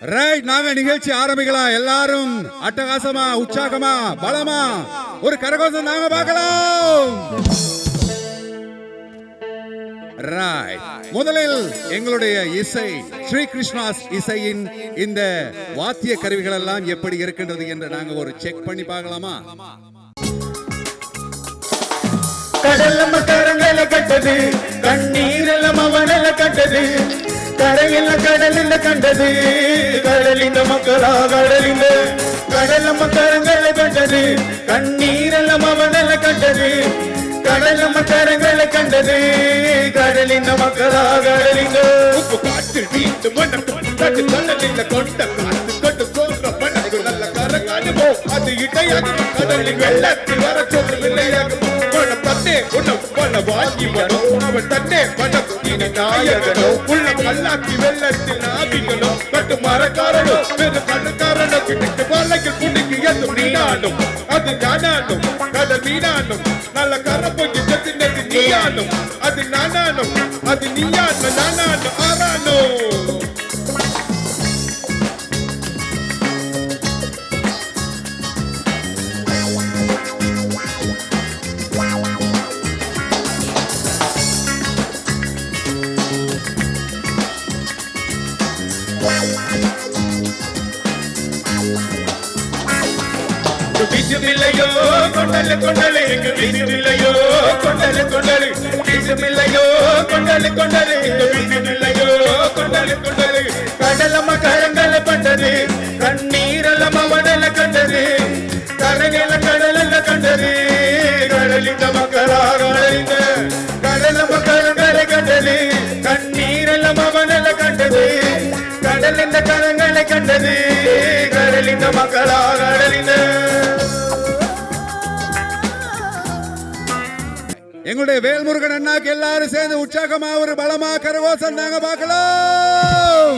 Right நாங்க நிகழ்ச்சி ஆரம்பிக்கலாம். எல்லாரும் அட்டகாசமா உற்சாகமா பலமா. ஒரு கரகோசம் நாங்க பார்க்கலாம். முதலில் எங்களுடைய இசை ஸ்ரீ கிருஷ்ணாஸ் இசையின் இந்த வாத்திய கருவிகள் எல்லாம் எப்படி இருக்கின்றது என்று நாங்க ஒரு செக் பண்ணி பார்க்கலாமா? கடல்ல கரங்கள கண்டது கண்ணீரெல்லாம் அவனல கட்டது. கரையில கடலில் கண்டது. கடலிந்த மக்களா கடலிந்த கடல்ல கரங்கள கண்டது. கண்ணீரெல்லாம் அவனல கண்டது. கடல்ல கரங்கள கண்டது. கடலிந்த மக்களா கடலிந்த உப்பு காட்டு வீட்டு மணக்கு கட்டு கடலில் கொண்ட காத்து கொண்டு சொல்ற மணக்கு நல்ல கரகாடுமோ அது இடையாக கடலில் வெள்ளத்தில் வர சொல்ல இல்லையாகுமோ. பண தன்னே உன்னம் பல வாங்கி வரும் அவன் தன்னே பணம் இனி நாயகனோ. உள்ள கல்லாக்கி வெள்ளத்தில் நாவிகளோ கட்டு மரக்காரனோ பெரு பணக்காரனோ கிட்டுக்கு வலையில் குடிக்கு எது மீனாடும் அது நானானும் கடல் மீனானும். நல்ல கரப்பொங்கி செத்தினது நீயானும். அது நானானும் அது நீயானும் நானானும் ஆரானோ விசுமில்லையோ கொண்டல கொண்டல எங்க விசுமில்லையோ கொண்டல கொண்டல. விசுமில்லையோ கொண்டல கொண்டல எங்க விசுமில்லையோ கொண்டல கொண்டல. கடலம்ம கடலிந்த மக்களாக கடலிந்த எங்களுடைய வேல்முருகன் அண்ணாக்கு எல்லாரும் சேர்ந்து உற்சாகமா ஒரு பலமா கரகோசம் நாங்க பார்க்கலாம்.